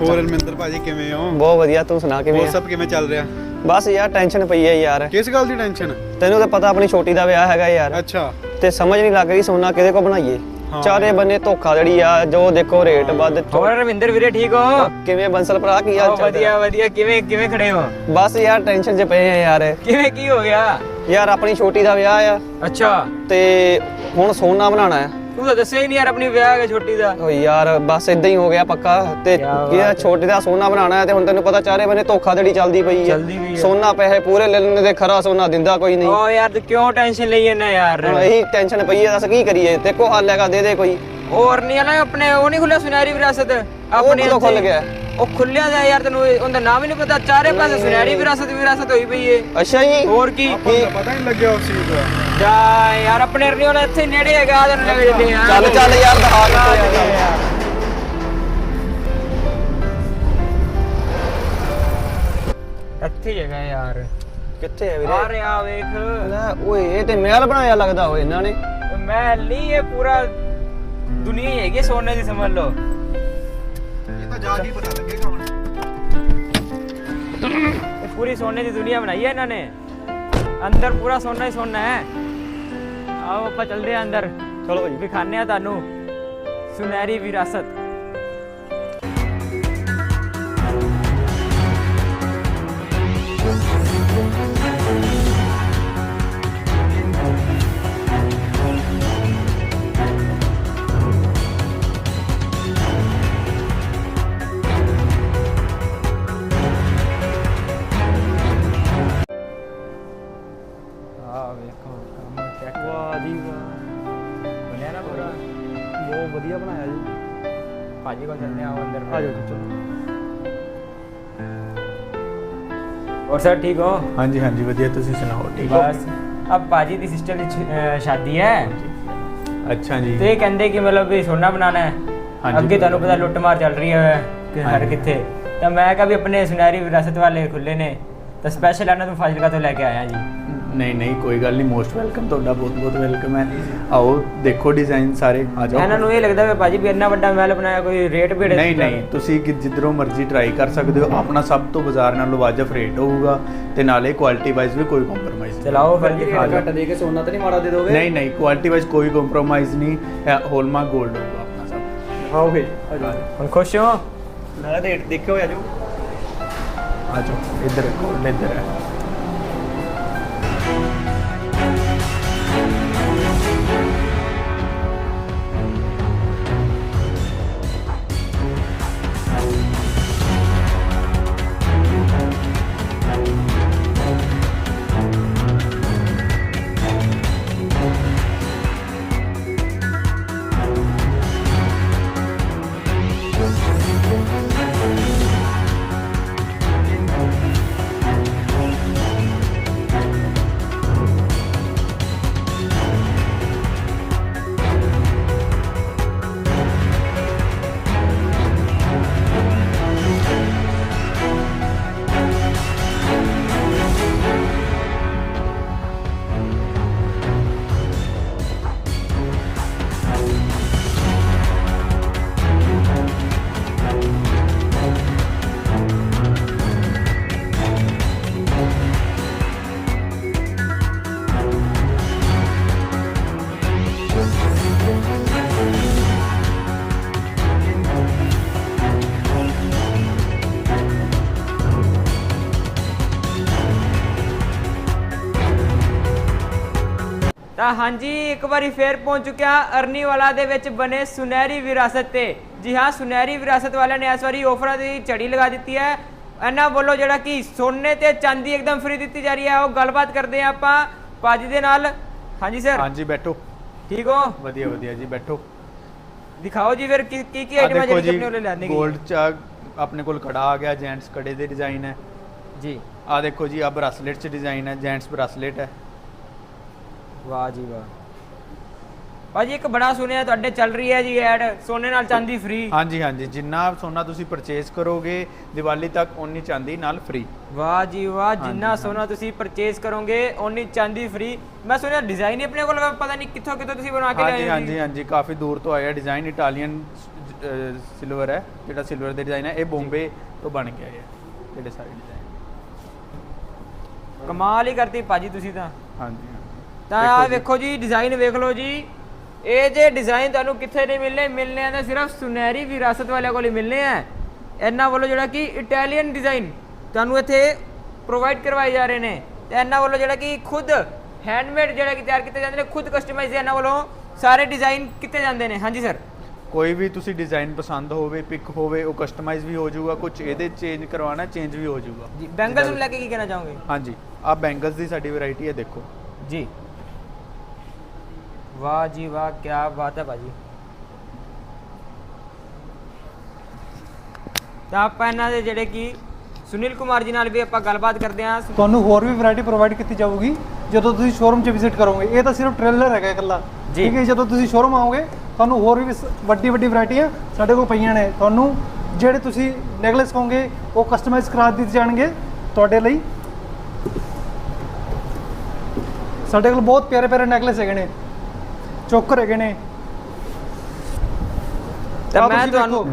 ਹੋਰ ਰਮਿੰਦਰ ਭਾਜੀ ਕਿਵੇਂ ਹੋ? ਬਹੁਤ ਵਧੀਆ ਤੂੰ ਸੁਣਾ ਕਿਵੇਂ ਹੋਰ ਆ? ਸਭ ਕਿਵੇਂ ਚੱਲ ਰਿਹਾ? ਬਸ ਯਾਰ ਟੈਨਸ਼ਨ ਪਈ ਹੈ ਯਾਰ। ਕਿਸ ਗੱਲ ਦੀ ਟੈਨਸ਼ਨ ਤੈਨੂੰ ਤਾਂ ਪਤਾ ਆਪਣੀ ਛੋਟੀ ਦਾ ਵਿਆਹ ਹੈਗਾ ਯਾਰ। ਅੱਛਾ। ਤੇ ਸਮਝ ਨਹੀਂ ਲੱਗ ਰਹੀ ਸੋਨਾ ਕਿਹਦੇ ਕੋ ਬਣਾਈਏ। ਹਾਂ। ਚਾਰੇ ਬੰਨੇ ਧੋਖਾ ਜਿਹੜੀ ਆ ਜੋ ਦੇਖੋ ਰੇਟ ਵੱਧ ਹੋਰ ਰਵਿੰਦਰ ਵੀਰੇ ਠੀਕ ਹੋ? ਕਿਵੇਂ ਬੰਸਲ ਭਰਾ ਕੀ ਹਾਲ ਉਹ ਚਾਲ ਵਧੀਆ ਵਧੀਆ। ਕਿਵੇਂ ਕਿਵੇਂ ਖੜੇ ਹੋ? ਬਸ ਯਾਰ ਟੈਨਸ਼ਨ 'ਚ ਪਏ ਆ ਯਾਰ। ਕਿਵੇਂ ਕੀ ਹੋ ਗਿਆ? ਯਾਰ ਆਪਣੀ ਛੋਟੀ ਦਾ ਵਿਆਹ ਆ। ਅੱਛਾ। ਤੇ ਹੁਣ ਸੋਨਾ ਬਣਾਉਣਾ ਹੈ ਤੂੰ ਤਾਂ ਦੱਸਿਆ ਹੀ ਨਹੀਂ ਯਾਰ ਆਪਣੀ ਵਿਆਹ ਹੈ ਛੋਟੀ ਦਾ। ਓ ਯਾਰ ਬਸ ਇਦਾਂ ਹੀ ਹੋ ਗਿਆ ਪੱਕਾ। ਤੇ ਕਿਆ ਬਾਤ ਇਹ। ਛੋਟੇ ਦਾ ਸੋਨਾ ਬਣਾਉਣਾ ਹੈ ਤੇ ਹੁਣ ਤੈਨੂੰ ਪਤਾ ਚਾਰੇ ਬੰਨੇ ਧੋਖਾਧੜੀ ਚੱਲਦੀ ਪਈ ਹੈ। ਚੱਲਦੀ ਪਈ ਹੈ। ਸੋਨਾ ਪੈਸੇ ਪੂਰੇ ਲੈ ਲੈਣੇ ਤੇ ਖਰਾ ਸੋਨਾ ਦਿੰਦਾ ਕੋਈ ਨਹੀਂ। ਓ ਯਾਰ ਤੂੰ ਕਿਉਂ ਟੈਨਸ਼ਨ ਲਈ ਜਾਂਦਾ ਯਾਰ? ਹੁਣ ਇਹੀ ਟੈਨਸ਼ਨ ਪਈ ਹੈ ਦੱਸ ਕੀ ਕਰੀਏ? ਤੇ ਕੋ ਹੱਲ ਹੈਗਾ ਦੇ ਦੇ ਕੋਈ। ਹੋਰ ਨਹੀਂ ਨਾ ਆਪਣੇ ਉਹ ਨਹੀਂ ਖੁੱਲਿਆ ਸੁਨਹਿਰੀ ਵਿਰਾਸਤ? ਉਹ ਕਦੋਂ ਖੁੱਲ ਇੱਥੇ। ਗਿਆ? ਉਹ ਖੁੱਲਿਆ ਦਾ ਯਾਰ ਤੈਨੂੰ ਇਹ- ਉਹਦਾ ਨਾਮ ਹੀ ਨਹੀਂ ਪਤਾ। ਚਾਰੇ ਪਾਸੇ ਸੁਨਹਿਰੀ ਵਿਰਾਸਤ ਵਿਰਾਸਤ ਹੋਈ ਪਈ ਏ। ਅੱਛਾ ਜੀ। ਹੋਰ ਕੀ? ਪਤਾ ਨਹੀਂ ਲੱਗਿਆ ਉਸ ਚੀਜ਼ ਦਾ। ਜਾ ਯਾਰ ਆਪਣੇ ਉਹਨੇ ਇੱਥੇ ਨੇੜੇ ਹੈਗਾ ਤੈਨੂੰ ਲੈ ਕੇ ਚੱਲੇ ਆ ਚੱਲ ਚੱਲ ਯਾਰ ਦਿਖਾ ਕਿੱਥੇ ਆ ਇੱਥੇ ਹੀ ਹੈਗਾ ਯਾਰ। ਕਿੱਥੇ ਹੈ ਆ ਵੀਰੇ ਰਿਹਾ ਵੇਖ। ਲੈ ਓਏ ਇਹ ਤੇ ਮਹਿਲ ਬਣਾਇਆ ਲੱਗਦਾ ਓਏ ਇਹਨਾਂ ਨੇ। ਮੈਂ ਲਈ ਇਹ ਪੂਰਾ ਦੁਨੀਆ ਹੀ ਹੈਗੀ ਸੋਨੇ ਦੀ ਸਮਝ ਲਓ। ਇਹ ਤਾਂ ਜਾ ਕੇ ਪਤਾ ਲੱਗੇਗਾ ਹੁਣ। ਇਹ ਪੂਰੀ ਸੋਨੇ ਦੀ ਦੁਨੀਆ ਬਣਾਈ ਹੈ ਇਹਨਾਂ ਨੇ। ਅੰਦਰ ਪੂਰਾ ਸੋਨਾ ਹੀ ਸੋਨਾ ਹੈ। ਆਓ ਆਪਾਂ ਚੱਲਦੇ ਆ ਅੰਦਰ। ਚਲੋ ਜੀ ਦਿਖਾਣੇ ਆ ਤੁਹਾਨੂੰ ਸੁਨਹਿਰੀ ਵਿਰਾਸਤ। ਆ ਵੇਖੋ ਕੰਮ ਚੈੱਕ ਵਾਹ ਜੀ ਵਾਹ। ਬਣਿਆ ਨਾ ਪੂਰਾ? ਬਹੁਤ ਵਧੀਆ ਬਣਾਇਆ ਜੀ। ਭਾਜੀ ਕੋਲ ਚੱਲਦੇ ਆ ਅੰਦਰ ਆ ਜਾਓ ਚਲੋ। ਹੋਰ ਸਰ ਠੀਕ ਹੋ? ਹਾਂਜੀ ਹਾਂਜੀ ਵਧੀਆ। ਤੁਸੀਂ ਸੁਣਾਓ ਠੀਕ ਹੋ? ਬਸ। ਅਬ ਭਾਜੀ ਦੀ ਸਿਸਟਰ ਦੀ ਸ਼ਾਦੀ ਹੈ। ਅੱਛਾ ਜੀ। ਤੇ ਕਹਿੰਦੇ ਕਿ ਮਤਲਬ ਵੀ ਸੋਨਾ ਬਣਾਣਾ ਹੈ। ਹਾਂਜੀ। ਅੱਗੇ ਤੁਹਾਨੂੰ ਪਤਾ ਲੁੱਟਮਾਰ ਚੱਲ ਰਹੀ ਹੈ ਹਰ ਕਿੱਥੇ। ਤਾਂ ਮੈਂ ਕਿਹਾ ਵੀ ਆਪਣੇ ਸੁਨਹਿਰੀ ਵਿਰਾਸਤ ਵਾਲੇ ਖੁੱਲੇ ਨੇ। ਤਾਂ ਸਪੈਸ਼ਲ ਇਹਨਾਂ ਨੂੰ ਫਾਜ਼ਿਲਕਾ ਤੋਂ ਲੈ ਕੇ ਆਇਆ ਜੀ। ਨਹੀਂ ਨਹੀਂ ਕੋਈ ਗੱਲ ਨਹੀਂ ਮੋਸਟ ਵੈਲਕਮ ਤੁਹਾਡਾ ਬਹੁਤ ਬਹੁਤ ਵੈਲਕਮ ਹੈ। ਆਓ ਦੇਖੋ ਡਿਜ਼ਾਈਨ ਸਾਰੇ ਆ ਜਾਓ। ਇਹਨਾਂ ਨੂੰ ਇਹ ਲੱਗਦਾ ਵੀ ਭਾਜੀ ਵੀ ਇੰਨਾ ਵੱਡਾ ਮਹਿਲ ਬਣਾਇਆ ਕੋਈ ਰੇਟ ਵੀ ਨਹੀਂ ਨਹੀਂ। ਤੁਸੀਂ ਕਿ ਜਿੱਧਰੋਂ ਮਰਜ਼ੀ ਟਰਾਈ ਕਰ ਸਕਦੇ ਹੋ। ਆਪਣਾ ਸਭ ਤੋਂ ਬਾਜ਼ਾਰ ਨਾਲੋਂ ਵਾਜਬ ਰੇਟ ਹੋਊਗਾ ਤੇ ਨਾਲੇ ਕੁਆਲਿਟੀ ਵਾਈਜ਼ ਵੀ ਕੋਈ ਕੰਪਰੋਮਾਈਜ਼ ਨਹੀਂ। ਚਲਾਓ ਫਿਰ ਜੀ ਆ ਜਾਓ। ਦੇ ਕੇ ਸੋਨਾ ਤਾਂ ਨਹੀਂ ਮਾੜਾ ਦੇ ਦੋਗੇ? ਨਹੀਂ ਨਹੀਂ ਕੁਆਲਿਟੀ ਵਾਈਜ਼ ਕੋਈ ਕੰਪਰੋਮਾਈਜ਼ ਨਹੀਂ। ਹੋਲਮਾਰਕ 골ਡ ਹੋਊਗਾ ਆਪਣਾ ਸਭ। ਆਓ ਫੇ ਆ ਜਾਓ। ਹੁਣ ਖੁਸ਼ ਹੋ? ਨਾਲੇ ਰੇਟ ਦੇਖਿਓ ਆ ਜਾਓ। ਆ ਜਾਓ ਇੱਧਰ 골ਡ ਇੱਧਰ। ਹੈ ਤਾਂ ਹਾਂਜੀ ਇੱਕ ਵਾਰੀ ਫੇਰ ਪਹੁੰਚ ਚੁੱਕਿਆ ਅਰਨੀਵਾਲਾ ਦੇ ਵਿੱਚ ਬਣੇ ਸੁਨਹਿਰੀ ਵਿਰਾਸਤ ਤੇ। ਜੀ ਹਾਂ ਸੁਨਹਿਰੀ ਵਿਰਾਸਤ ਵਾਲਿਆਂ ਨੇ ਇਸ ਵਾਰੀ ਆਫਰਾਂ ਦੀ ਝੜੀ ਲਗਾ ਦਿੱਤੀ ਹੈ। ਇਹਨਾਂ ਵੱਲੋਂ ਜਿਹੜਾ ਕਿ ਸੋਨੇ ਤੇ ਚਾਂਦੀ ਇੱਕਦਮ ਫ੍ਰੀ ਦਿੱਤੀ ਜਾ ਰਹੀ ਹੈ। ਉਹ ਗੱਲਬਾਤ ਕਰਦੇ ਹਾਂ ਆਪਾਂ ਭਾਜੀ ਦੇ ਨਾਲ। ਹਾਂਜੀ ਸਰ ਹਾਂਜੀ ਬੈਠੋ। ਠੀਕ ਹੋ? ਵਧੀਆ ਵਧੀਆ ਜੀ ਬੈਠੋ। ਦਿਖਾਓ ਜੀ ਫਿਰ ਕੀ ਕੀ ਆ ਆਈਟਮਾਂ ਜਿਹੜੀ ਆਪਣੇ ਕੋਲ ਲੈਣੇ 골ਡ ਚ ਆਪਣੇ ਕੋਲ ਕੜਾ ਆ ਗਿਆ ਜੈਂਟਸ ਕੜੇ ਦੇ ਡਿਜ਼ਾਈਨ ਹੈ। ਜੀ। ਆ ਦੇਖੋ ਜੀ ਆ ਬ੍ਰਾਸਲੇਟ ਚ ਡਿਜ਼ਾਈਨ ਹੈ ਜੈਂਟਸ ਬ੍ਰਾਸਲੇਟ ਹੈ। ਵਾਹ ਜੀ ਵਾਹ। ਭਾਜੀ ਇੱਕ ਬੜਾ ਸੁਣਿਆ ਤੁਹਾਡੇ ਚੱਲ ਰਹੀ ਹੈ ਜੀ ਐਡ ਸੋਨੇ ਨਾਲ ਚਾਂਦੀ ਫ੍ਰੀ ਹਾਂਜੀ ਹਾਂਜੀ ਜਿੰਨਾ ਸੋਨਾ ਤੁਸੀਂ ਪਰਚੇਸ ਕਰੋਗੇ ਦੀਵਾਲੀ ਤੱਕ ਓਨੀ ਚਾਂਦੀ ਨਾਲ ਫ੍ਰੀ ਵਾਹ ਜੀ ਵਾਹ ਜਿੰਨਾ। ਸੋਨਾ ਤੁਸੀਂ ਪਰਚੇਸ ਕਰੋਗੇ ਓਨੀ ਚਾਂਦੀ ਫ੍ਰੀ ਮੈਂ ਸੁਣਿਆ ਡਿਜ਼ਾਈਨ ਹੀ ਆਪਣੇ ਕੋਲ ਪਤਾ ਨਹੀਂ ਕਿੱਥੋਂ ਕਿੱਥੋਂ ਤੁਸੀਂ ਬਣਾ ਕੇ ਲਿਆਏ ਹਾਂਜੀ ਹਾਂਜੀ ਕਾਫੀ ਦੂਰ ਤੋਂ ਆਇਆ ਡਿਜ਼ਾਈਨ ਇਟਾਲੀਅਨ ਸਿਲਵਰ ਹੈ ਜਿਹੜਾ ਸਿਲਵਰ ਦੇ ਡਿਜ਼ਾਈਨ ਹੈ ਇਹ ਬੰਬੇ ਤੋਂ ਬਣ ਕੇ ਹੈ ਜਿਹੜੇ ਸਾਰੇ ਡਿਜ਼ਾਈਨ ਕਮਾਲ ਹੀ ਕਰਤੀ ਭਾਜੀ ਤੁਸੀਂ ਤਾਂ। ਹਾਂਜੀ ਤਾਂ ਜੀ। ਵੇਖੋ ਜੀ ਡਿਜ਼ਾਈਨ ਵੇਖ ਲਓ ਜੀ। ਇਹ ਜੇ ਡਿਜ਼ਾਈਨ ਤੁਹਾਨੂੰ ਕਿੱਥੇ ਨਹੀਂ ਮਿਲਨੇ ਮਿਲਨੇ ਆ ਤਾਂ ਸਿਰਫ ਸੁਨਹਿਰੀ ਵਿਰਾਸਤ ਵਾਲਿਆਂ ਕੋਲ ਹੀ ਮਿਲਨੇ ਆ। ਇਹਨਾਂ ਵੱਲੋਂ ਜਿਹੜਾ ਕਿ ਇਟਾਲੀਅਨ ਡਿਜ਼ਾਈਨ ਤੁਹਾਨੂੰ ਇੱਥੇ ਪ੍ਰੋਵਾਈਡ ਕਰਵਾਏ ਜਾ ਰਹੇ ਨੇ। ਤੇ ਇਹਨਾਂ ਵੱਲੋਂ ਜਿਹੜਾ ਕਿ ਖੁਦ ਹੈਂਡਮੇਡ ਜਿਹੜਾ ਕਿ ਤਿਆਰ ਕੀਤੇ ਜਾਂਦੇ ਨੇ ਖੁਦ ਕਸਟਮਾਈਜ਼ ਇਹਨਾਂ ਵੱਲੋਂ ਸਾਰੇ ਡਿਜ਼ਾਈਨ ਕੀਤੇ ਜਾਂਦੇ ਨੇ। ਹਾਂਜੀ ਸਰ ਕੋਈ ਵੀ ਤੁਸੀਂ ਡਿਜ਼ਾਈਨ ਪਸੰਦ ਹੋਵੇ ਪਿਕ ਹੋਵੇ ਉਹ ਕਸਟਮਾਈਜ਼ ਵੀ ਹੋ ਜਾਊਗਾ ਕੁਝ ਇਹਦੇ ਚੇਂਜ ਕਰਵਾਉਣਾ ਚੇਂਜ ਵੀ ਹੋ ਜਾਊਗਾ। ਜੀ ਬੈਂਗਲਸ ਨੂੰ ਲੈ ਕੇ ਕੀ ਕਹਿਣਾ ਚਾਹੋਗੇ? ਹਾਂਜੀ ਆਹ ਬੈਂਗਲਸ ਦੀ ਸਾਡੀ ਵੈਰਾਈਟੀ ਹੈ ਦੇਖੋ। ਜੀ। ਵਾਹ ਜੀ ਵਾਹ ਕੀ ਬਾਤ ਹੈ ਭਾਜੀ। ਤਾਂ ਆਪਾਂ ਇਹਨਾਂ ਦੇ ਜਿਹੜੇ ਕਿ ਸੁਨੀਲ ਕੁਮਾਰ ਜੀ ਨਾਲ ਵੀ ਆਪਾਂ ਗੱਲਬਾਤ ਕਰਦੇ ਹਾਂ। ਤੁਹਾਨੂੰ ਹੋਰ ਵੀ ਵੈਰਾਈਟੀ ਪ੍ਰੋਵਾਈਡ ਕੀਤੀ ਜਾਊਗੀ। ਜਦੋਂ ਤੁਸੀਂ ਸ਼ੋਰੂਮ 'ਚ ਵਿਜ਼ਿਟ ਕਰੋਗੇ ਇਹ ਤਾਂ ਸਿਰਫ ਟ੍ਰੇਲਰ ਹੈਗਾ ਇਕੱਲਾ। ਠੀਕ ਹੈ ਜਦੋਂ ਤੁਸੀਂ ਸ਼ੋਰੂਮ ਆਓਗੇ ਤੁਹਾਨੂੰ ਹੋਰ ਵੀ ਵੱਡੀ ਵੱਡੀ ਵੈਰਾਈਟੀਆਂ ਸਾਡੇ ਕੋਲ ਪਈਆਂ ਨੇ। ਤੁਹਾਨੂੰ ਜਿਹੜੇ ਤੁਸੀਂ ਨੈਕਲੇਸ ਕਹੋਗੇ ਉਹ ਕਸਟਮਾਈਜ਼ ਕਰਾ ਦਿੱਤੇ ਜਾਣਗੇ ਤੁਹਾਡੇ ਲਈ। ਸਾਡੇ ਕੋਲ ਬਹੁਤ ਪਿਆਰੇ ਪਿਆਰੇ ਨੈਕਲੇਸ ਹੈਗੇ ਨੇ। ਚੋਕਰ ਹੈਗੇ ਨੇ। ਤਾਂ ਮੈਂ ਤੁਹਾਨੂੰ।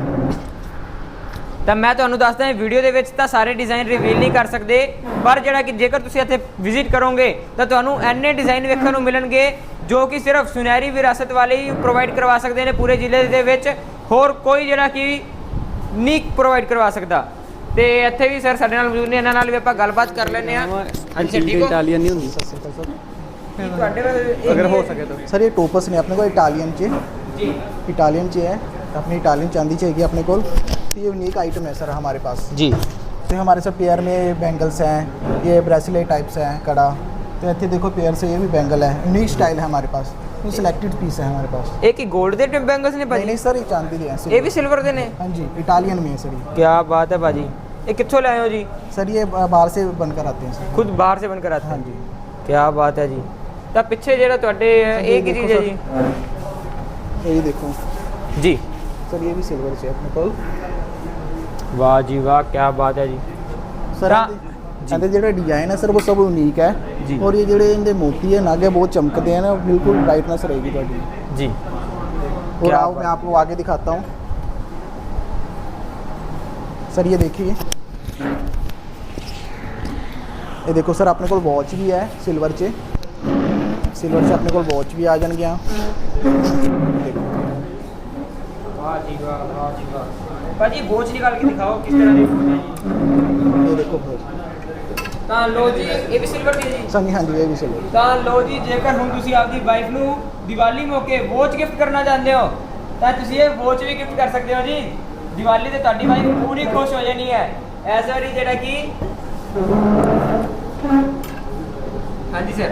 ਤਾਂ ਮੈਂ ਤੁਹਾਨੂੰ ਦੱਸਦਾ ਹਾਂ ਵੀਡੀਓ ਦੇ ਵਿੱਚ ਤਾਂ ਸਾਰੇ ਡਿਜ਼ਾਈਨ ਰਿਵੀਲ ਨਹੀਂ ਕਰ ਸਕਦੇ ਪਰ ਜਿਹੜਾ ਕਿ ਜੇਕਰ ਤੁਸੀਂ ਇੱਥੇ ਵਿਜ਼ਿਟ ਕਰੋਗੇ ਤਾਂ ਤੁਹਾਨੂੰ ਐਨੇ ਡਿਜ਼ਾਈਨ ਵੇਖਣ ਨੂੰ ਮਿਲਣਗੇ ਜੋ ਕਿ ਸਿਰਫ ਸੁਨਹਿਰੀ ਵਿਰਾਸਤ ਵਾਲੇ ਹੀ ਪ੍ਰੋਵਾਈਡ ਕਰਵਾ ਸਕਦੇ ਨੇ ਪੂਰੇ ਜ਼ਿਲ੍ਹੇ ਦੇ ਵਿੱਚ ਹੋਰ ਕੋਈ ਜਿਹੜਾ ਕਿ ਨਹੀਂ ਪ੍ਰੋਵਾਈਡ ਕਰਵਾ ਸਕਦਾ। ਤੇ ਇੱਥੇ ਵੀ ਸਰ ਸਾਡੇ ਨਾਲ ਮੌਜੂਦ ਨੇ ਇਹਨਾਂ ਨਾਲ ਵੀ ਆਪਾਂ ਗੱਲਬਾਤ ਕਰ ਲੈਂਦੇ ਆ ਹਾਂਜੀ ਠੀਕ ਹੋ? ਇਟਾਲੀਅਨ ਨਹੀਂ ਹੁੰਦੀ ਕੀ अगर हो सके तो। सर ये टोपस ने अपने को इटालियन चाहिए। इटालियन चाहिए। अपनी इटालियन चांदी चाहिए अपने को। तो ये यूनिक आइटम है सर हमारे पास। जी। तो हमारे सर पेयर में बैंगल्स हैं। ये ब्रेसलेट टाइप्स हैं कड़ा। तो इतने देखो पेयर से ये भी बैंगल है। यूनिक स्टाइल है हमारे पास। सिलेक्टेड पीस है हमारे पास। एक ही गोल्ड देते ਦੇ ਬੈਂਗਲਸ ਨੇ ਭਾਜੀ ਨਹੀਂ ਸਰ ਇਹ ਚਾਂਦੀ ਦੇ ਹੈ ਇਹ ਵੀ ਸਿਲਵਰ ਦੇ ਨੇ ਹਾਂਜੀ ਇਟਾਲੀਅਨ ਮੇ ਸਰ ਕੀ ਬਾਤ ਹੈ ਭਾਜੀ ਇਹ ਕਿੱਥੋਂ ਲਾਏ ਹੋ ਜੀ ਸਰ ਇਹ ਬਾਹਰ ਸੇ ਬਣ ਕਰ ਆਤੇ ਹੈ ਸਰ ਖੁਦ ਬਾਹਰ ਸੇ ਬਣ ਕਰ ਆਤੇ हैं? ਹਾਂਜੀ ਕੀ ਬਾਤ ਤਾਂ ਪਿੱਛੇ ਜਿਹੜਾ ਤੁਹਾਡੇ ਇਹ ਕੀ ਚੀਜ਼ ਹੈ ਜੀ ये देखो ਜੀ सर ये भी सिल्वर से है अपने को ਵਾਹ ਜੀ ਵਾਹ ਕੀ ਬਾਤ ਹੈ ਜੀ सर हाँ, ਇਹਦੇ ਜਿਹੜੇ ਡਿਜ਼ਾਈਨ ਹੈ ਸਰ ਉਹ ਸਭ ਯੂਨੀਕ ਹੈ ਜੀ। ਔਰ ਇਹ ਜਿਹੜੇ ਇਹਦੇ ਮੋਤੀ ਹੈ ਨਾਗੇ ਬਹੁਤ ਚਮਕਦੇ हैं ना बिल्कुल ब्राइटनेस रहेगी ਤੁਹਾਡੀ ਜੀ और क्या आओ बात- मैं आपको आगे दिखाता हूँ सर ये देखिए ये देखो सर अपने को वॉच भी है सिल्वर च ਸਿਲਵਰ 'ਚ ਆਪਣੇ ਕੋਲ ਵਾਚ ਵੀ ਆ ਜਾਣਗੀਆਂ। ਦੇਖੋ ਜੀ ਵਾਹ ਜੀ ਵਾਹ ਭਾਜੀ ਵਾਚ ਨਿਕਾਲ ਕੇ ਦਿਖਾਓ? ਕਿਸ ਤਰ੍ਹਾਂ ਦੀ ਵਾਚ ਹੈ? ਇਹ ਦੇਖੋ ਤਾਂ ਲੋ ਜੀ ਇਹ ਵੀ ਸਿਲਵਰ ਦੀ ਜੀ। ਸੰਗੀ ਹਾਂਜੀ ਇਹ ਵੀ ਸਿਲਵਰ। ਤਾਂ ਲੋ ਜੀ ਜੇਕਰ ਹੁਣ ਤੁਸੀਂ ਆਪਦੀ ਵਾਈਫ ਨੂੰ ਦੀਵਾਲੀ ਮੌਕੇ ਵਾਚ ਗਿਫਟ ਕਰਨਾ ਚਾਹੁੰਦੇ ਹੋ ਤਾਂ ਤੁਸੀਂ ਇਹ ਵਾਚ ਵੀ ਗਿਫਟ ਕਰ ਸਕਦੇ ਹੋ ਜੀ। ਦੀਵਾਲੀ ਤੇ ਤੁਹਾਡੀ ਵਾਈਫ ਪੂਰੀ ਖੁਸ਼ ਹੋ ਜਾਣੀ ਹੈ। ਐਸਾ ਵਾਰੀ ਜਿਹੜਾ ਕਿ ਹਾਂਜੀ ਸਰ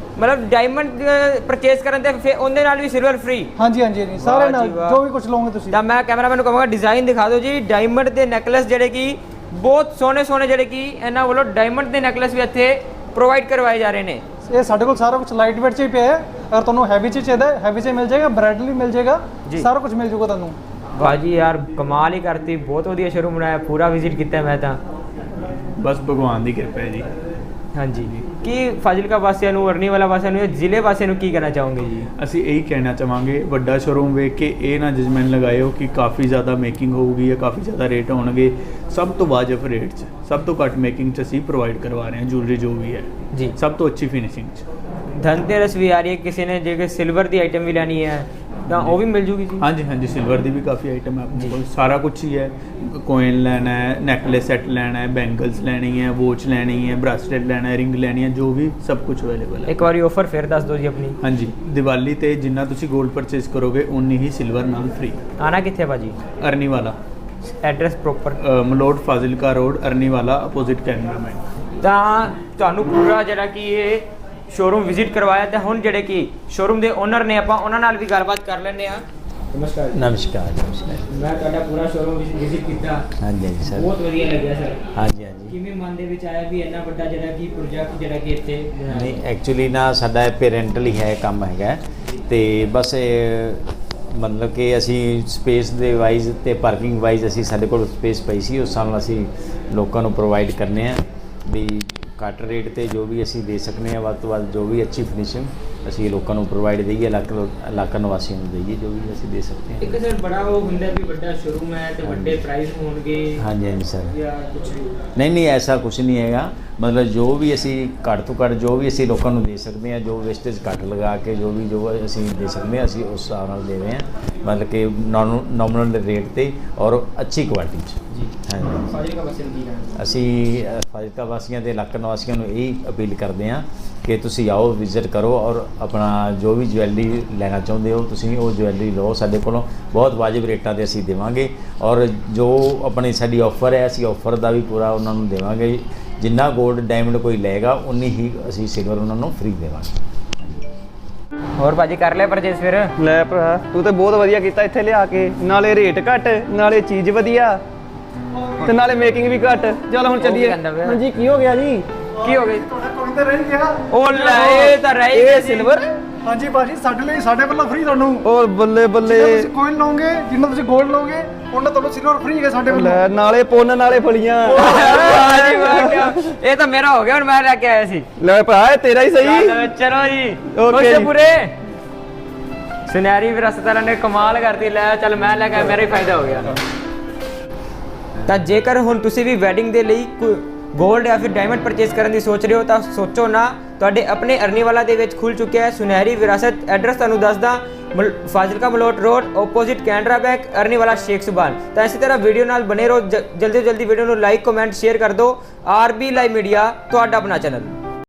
ਮਤਲਬ ਡਾਇਮੰਡ ਪਰਚੇਸ ਕਰਨ ਤੇ ਫਿਰ ਉਹਦੇ ਨਾਲ ਵੀ ਸਿਲਵਰ ਫ੍ਰੀ ਹਾਂਜੀ ਹਾਂਜੀ ਹਾਂਜੀ। ਸਾਰੇ ਨਾਲ ਜੀ। ਜੋ ਵੀ ਕੁਝ ਲਓਗੇ ਤੁਸੀਂ। ਤਾਂ ਮੈਂ ਕੈਮਰਾਮੈਨ ਨੂੰ ਕਹਾਂਗਾ ਡਿਜ਼ਾਈਨ ਦਿਖਾ ਦਿਓ ਜੀ। ਡਾਇਮੰਡ ਦੇ ਨੈਕਲੇਸ ਜਿਹੜੇ ਕਿ ਬਹੁਤ ਸੋਹਣੇ ਸੋਹਣੇ ਜਿਹੜੇ ਕਿ ਇਹਨਾਂ ਵੱਲੋਂ ਡਾਇਮੰਡ ਦੇ ਨੈਕਲੇਸ ਵੀ ਇੱਥੇ ਪ੍ਰੋਵਾਈਡ ਕਰਵਾਏ ਜਾ ਰਹੇ ਨੇ। ਇਹ ਸਾਡੇ ਕੋਲ ਸਾਰਾ ਕੁਝ ਲਾਈਟ weight 'ਚ ਹੀ ਪਿਆ ਹੈ। ਅਗਰ ਤੁਹਾਨੂੰ ਹੈਵੀ 'ਚ ਚਾਹੀਦਾ ਹੈ ਹੈਵੀ 'ਚ ਮਿਲ ਜਾਏਗਾ ਬ੍ਰਾਈਡਲੀ ਮਿਲ ਜਾਏਗਾ। ਜੀ। ਸਾਰਾ ਕੁਝ ਮਿਲ ਜਾਊਗਾ ਤੁਹਾਨੂੰ। ਬਾਜੀ ਯਾਰ ਕਮਾਲ ਹੀ ਕਰਤੀ। ਬਹੁਤ ਵਧੀਆ ਸ਼ੋਰੂਮ ਬਣਾਇਆ ਪੂਰਾ ਵਿਜ਼ਿਟ ਕੀਤਾ ਮੈਂ ਤਾਂ। ਬਸ ਭਗਵਾਨ ਦੀ ਕਿਰਪਾ ਹੈ ਜੀ। ਹਾਂਜੀ। ਕੀ ਫਾਜ਼ਿਲਕਾ ਵਾਸੀਆਂ ਨੂੰ ਅਰਨੀ ਵਾਲਾ ਵਾਸੀਆਂ ਨੂੰ ਜ਼ਿਲ੍ਹੇ ਵਾਸੀਆਂ ਨੂੰ ਕੀ ਕਹਿਣਾ ਚਾਹੋਗੇ ਜੀ? ਅਸੀਂ ਇਹੀ ਕਹਿਣਾ ਚਾਹਾਂਗੇ ਵੱਡਾ ਸ਼ੋਰੂਮ ਵੇਖ ਕੇ ਇਹ ਨਾ ਜਜਮੈਂਟ ਲਗਾਇਓ ਕਿ ਕਾਫੀ ਜ਼ਿਆਦਾ ਮੇਕਿੰਗ ਹੋਊਗੀ ਜਾਂ ਕਾਫੀ ਜ਼ਿਆਦਾ ਰੇਟ ਹੋਣਗੇ ਸਭ ਤੋਂ ਵਾਜਬ ਰੇਟ 'ਚ ਸਭ ਤੋਂ ਘੱਟ ਮੇਕਿੰਗ 'ਚ ਅਸੀਂ ਪ੍ਰੋਵਾਈਡ ਕਰਵਾ ਰਹੇ ਹਾਂ ਜੁਐਲਰੀ ਜੋ ਵੀ ਹੈ। ਜੀ। ਸਭ ਤੋਂ ਅੱਛੀ ਫਿਨਿਸ਼ਿੰਗ 'ਚ। ਧਨਤੇਰਸ ਵੀ ਆ ਰਹੀ ਹੈ ਕਿਸੇ ਨੇ ਜੇ ਸਿਲਵਰ ਦੀ ਆਈਟਮ ਵੀ ਲੈਣੀ ਹੈ ਤਾਂ ਉਹ ਵੀ ਮਿਲ ਜੂਗੀ ਜੀ? ਹਾਂਜੀ ਹਾਂਜੀ ਸਿਲਵਰ ਦੀ ਵੀ ਕਾਫੀ ਆਈਟਮ ਹੈ ਆਪਣੇ ਕੋਲ। ਸਾਰਾ ਕੁਝ ਹੀ ਹੈ। ਕੋਇਨ ਲੈਣਾ ਹੈ ਨੈਕਲੇਸ ਸੈੱਟ ਲੈਣਾ ਹੈ ਬੈਂਗਲਸ ਲੈਣੀ ਹੈ ਵੋਚ ਲੈਣੀ ਹੈ ਬ੍ਰਾਸਲੇਟ ਲੈਣਾ ਹੈ ਰਿੰਗ ਲੈਣੀ ਹੈ ਜੋ ਵੀ ਸਭ ਕੁਝ ਅਵੇਲੇਬਲ ਹੈ। ਇੱਕ ਵਾਰੀ ਆਫਰ ਫਿਰ ਦੱਸ ਦਿਓ ਜੀ ਆਪਣੀ। ਹਾਂਜੀ ਦੀਵਾਲੀ ਤੇ ਜਿੰਨਾ ਤੁਸੀਂ 골ਡ ਪਰਚੇਸ ਕਰੋਗੇ ਉਨੀ ਹੀ ਸਿਲਵਰ ਨਾਲ ਫ੍ਰੀ ਆਣਾ ਕਿੱਥੇ ਭਾਜੀ? Arniwala address proper Malout Fazilka road Arniwala opposite Canara bank ਤਾਂ ਤੁਹਾਨੂੰ ਪੂਰਾ ਜਿਹੜਾ ਕਿ ਇਹ ਸ਼ੋਰੂਮ ਵਿਜ਼ਿਟ ਕਰਵਾਇਆ ਤੇ ਹੁਣ ਜਿਹੜੇ ਕਿ ਸ਼ੋਰੂਮ ਦੇ ਓਨਰ ਨੇ ਆਪਾਂ ਉਹਨਾਂ ਨਾਲ ਵੀ ਗੱਲਬਾਤ ਕਰ ਲੈਂਦੇ ਆ ਨਮਸਕਾਰ ਨਮਸਕਾਰ ਨਮਸਕਾਰ। ਮੈਂ ਤੁਹਾਡਾ ਪੂਰਾ ਸ਼ੋਰੂਮ ਵਿਜ਼ਿਟ ਕੀਤਾ। ਹਾਂਜੀ ਹਾਂਜੀ ਸਰ। ਬਹੁਤ ਵਧੀਆ ਲੱਗਿਆ ਸਰ। ਹਾਂਜੀ ਹਾਂਜੀ। ਕਿਵੇਂ ਮਨ ਦੇ ਵਿੱਚ ਆਇਆ ਵੀ ਇੰਨਾ ਵੱਡਾ ਜਿਹੜਾ ਕੀ ਪ੍ਰੋਜੈਕਟ ਜਿਹੜਾ ਕਿ ਇੱਥੇ? ਨਹੀਂ ਐਕਚੁਅਲੀ ਨਾ ਸਾਡਾ ਪੇਰੈਂਟਲ ਹੀ ਹੈ ਕੰਮ ਹੈਗਾ ਤੇ ਬਸ ਇਹ ਮਤਲਬ ਕਿ ਅਸੀਂ ਸਪੇਸ ਦੇ ਵਾਈਜ਼ ਤੇ ਪਾਰਕਿੰਗ ਵਾਈਜ਼ ਅਸੀਂ ਸਾਡੇ ਕੋਲ ਸਪੇਸ ਪਈ ਸੀ ਉਸ ਨਾਲ ਅਸੀਂ ਲੋਕਾਂ ਨੂੰ ਪ੍ਰੋਵਾਈਡ ਕਰਨੇ ਆ ਵੀ ਘੱਟ ਰੇਟ ਤੇ ਜੋ ਵੀ ਅਸੀਂ ਦੇ ਸਕਨੇ ਆ ਵੱਧ ਤੋਂ ਵੱਧ ਜੋ ਵੀ ਅੱਛੀ ਫਿਨਿਸ਼ਿੰਗ ਅਸੀਂ ਲੋਕਾਂ ਨੂੰ ਪ੍ਰੋਵਾਈਡ ਦਈਏ ਇਲਾਕਾ ਇਲਾਕਾ ਨਿਵਾਸੀਆਂ ਨੂੰ ਦਈਏ ਜੋ ਵੀ ਅਸੀਂ ਦੇ ਸਕਦੇ ਇੱਕ ਹਾਂ ਸਰ ਬੜਾ ਉਹ ਹੁੰਦਾ ਵੀ ਵੱਡਾ ਸ਼ੋਰੂਮ ਹੈ ਤੇ ਵੱਡੇ ਪ੍ਰਾਈਸ ਹੋਣਗੇ ਹਾਂਜੀ ਹਾਂਜੀ ਸਰ ਜਾਂ ਕੁਝ ਨਹੀਂ ਨਹੀਂ ਐਸਾ ਕੁਝ ਨਹੀਂ ਹੈਗਾ। ਮਤਲਬ ਜੋ ਵੀ ਅਸੀਂ ਘੱਟ ਤੋਂ ਘੱਟ ਜੋ ਵੀ ਅਸੀਂ ਲੋਕਾਂ ਨੂੰ ਦੇ ਸਕਦੇ ਹਾਂ ਜੋ ਵੇਸਟੇਜ ਘੱਟ ਲਗਾ ਕੇ ਜੋ ਵੀ ਜੋ ਅਸੀਂ ਦੇ ਸਕਦੇ ਹਾਂ ਅਸੀਂ ਉਸ ਹਿਸਾਬ ਨਾਲ ਦੇ ਰਹੇ ਹਾਂ। ਮਤਲਬ ਕਿ ਨੋਮੀਨਲ ਰੇਟ ਤੇ ਔਰ ਅੱਛੀ ਕੁਆਲਿਟੀ 'ਚ। ਜੀ ਹਾਂਜੀ। ਫਾਜ਼ਿਲਕਾ ਵਸਨ ਕੀ ਕਹਿਣਾ ਅਸੀਂ ਅ, ਫਾਜ਼ਿਲਕਾ ਵਾਸੀਆਂ ਤੇ ਇਲਾਕਾ ਨਿਵਾਸੀਆਂ ਨੂੰ ਇਹ ਅਪੀਲ ਕਰਦੇ ਹਾਂ ਕਿ ਤੁਸੀਂ ਆਓ ਵਿਜ਼ਿਟ ਕਰੋ ਔਰ ਆਪਣਾ ਜੋ ਵੀ ਜਵੈਲਰੀ ਲੈਣਾ ਚਾਹੁੰਦੇ ਹੋ ਤੁਸੀਂ ਉਹ ਜਵੈਲਰੀ ਲਓ ਸਾਡੇ ਕੋਲੋਂ। ਬਹੁਤ ਵਾਜਿਬ ਰੇਟਾਂ ਤੇ ਅਸੀਂ ਦੇਵਾਂਗੇ ਔਰ ਜੋ ਆਪਣੀ ਸਾਡੀ ਆਫਰ ਹੈ ਅਸੀਂ ਆਫਰ ਦਾ ਵੀ ਪੂਰਾ ਉਹਨਾਂ ਨੂੰ ਦੇਵਾਂਗੇ। ਜਿੰਨਾ 골ਡ ਡਾਇਮੰਡ ਕੋਈ ਲਏਗਾ ਉਨੀ ਹੀ ਅਸੀਂ ਸਿਲਵਰ ਉਹਨਾਂ ਨੂੰ ਫ੍ਰੀ ਦੇਵਾਂਗੇ। ਹੋਰ ਭਾਜੀ ਕਰ ਲਿਆ ਪਰਚੇਸ ਫਿਰ? ਲੈ ਭਰਾ ਤੂੰ ਤੇ ਬਹੁਤ ਵਧੀਆ ਕੀਤਾ ਇੱਥੇ ਲਿਆ ਕੇ। ਨਾਲੇ ਰੇਟ ਘੱਟ ਨਾਲੇ ਚੀਜ਼ ਵਧੀਆ। ਤੇ ਨਾਲੇ ਮੇਕਿੰਗ ਵੀ ਘੱਟ। ਚਲ ਹੁਣ ਚੱਲੀਏ? ਹਾਂਜੀ ਕੀ ਹੋ ਗਿਆ ਜੀ? ਕੀ ਹੋ ਗਿਆ ਤੁਹਾਡਾ ਕੋਈ ਤਾਂ ਰਹਿ ਗਿਆ। ਉਹ ਲੈ ਇਹ ਤਾਂ ਰਹਿ ਗਿਆ ਇਹ। ਸਿਲਵਰ ਹਾਂਜੀ ਭਾਜੀ ਸਾਡੇ ਲਈ ਸਾਡੇ ਵੱਲੋਂ ਫ੍ਰੀ ਤੁਹਾਨੂੰ। ਉਹ ਬੱਲੇ ਬੱਲੇ। ਤੁਸੀਂ ਕੋਇਨ ਲਓਗੇ ਜਿੰਨਾ ਤੁਸੀਂ 골ਡ ਲਓਗੇ ਉਹਨਾਂ ਤੁਹਾਨੂੰ ਸਿਲਵਰ ਫ੍ਰੀ ਹੈ ਸਾਡੇ ਵੱਲੋਂ। ਲੈ ਨਾਲੇ ਪੁੰਨ ਨਾਲੇ ਫਲੀਆਂ। ਵਾਹ ਜੀ ਵਾਹ, ਇਹ ਤਾਂ ਮੇਰਾ ਹੋ ਗਿਆ ਹੁਣ ਮੈਂ ਲੈ ਕੇ ਆਇਆ ਸੀ। ਲੈ ਭਰਾ ਇਹ ਤੇਰਾ ਹੀ ਸਹੀ। ਚੱਲ, ਜੀ। ਜੀ। ਪੂਰੇ? ਸੁਨਹਿਰੀ ਵਿਰਾਸਤ ਵਾਲਿਆਂ ਨੇ ਕਮਾਲ ਕਰਤੀ। ਲੈ ਚੱਲ ਮੈਂ ਲੈ ਕੇ ਮੇਰਾ ਹੀ ਫਾਇਦਾ ਹੋ ਗਿਆ। ਤਾਂ ਜੇਕਰ ਹੁਣ ਤੁਸੀਂ ਵੀ ਵੈਡਿੰਗ ਦੇ ਲਈ ਗੋਲਡ ਜਾਂ ਫਿਰ ਡਾਇਮੰਡ ਪਰਚੇਸ ਕਰਨ ਦੀ ਸੋਚ ਰਹੇ ਹੋ, ਤਾਂ ਸੋਚੋ ਨਾ, ਤੁਹਾਡੇ ਆਪਣੇ ਅਰਨੀਵਾਲਾ ਦੇ ਵਿੱਚ ਖੁੱਲ ਚੁੱਕਿਆ ਹੈ ਸੁਨਹਿਰੀ ਵਿਰਾਸਤ। ਐਡਰੈਸ ਤੁਹਾਨੂੰ ਦੱਸਦਾ, ਮਲ- Fazilka Malout road opposite Canara bank, Arniwala Sheikh Subhan. ਤਾਂ ਇਸੇ ਤਰ੍ਹਾਂ ਵੀਡੀਓ ਨਾਲ ਬਨੇ ਰਹੋ, ਜ- ਜਲਦੀ ਤੋਂ ਜਲਦੀ ਵੀਡੀਓ ਨੂੰ ਲਾਈਕ ਕਮੈਂਟ ਸ਼ੇਅਰ ਕਰ ਦਿਓ। ਆਰਬੀ ਲਾਈਵ ਮੀਡੀਆ ਤੁਹਾਡਾ ਆਪਣਾ ਚੈਨਲ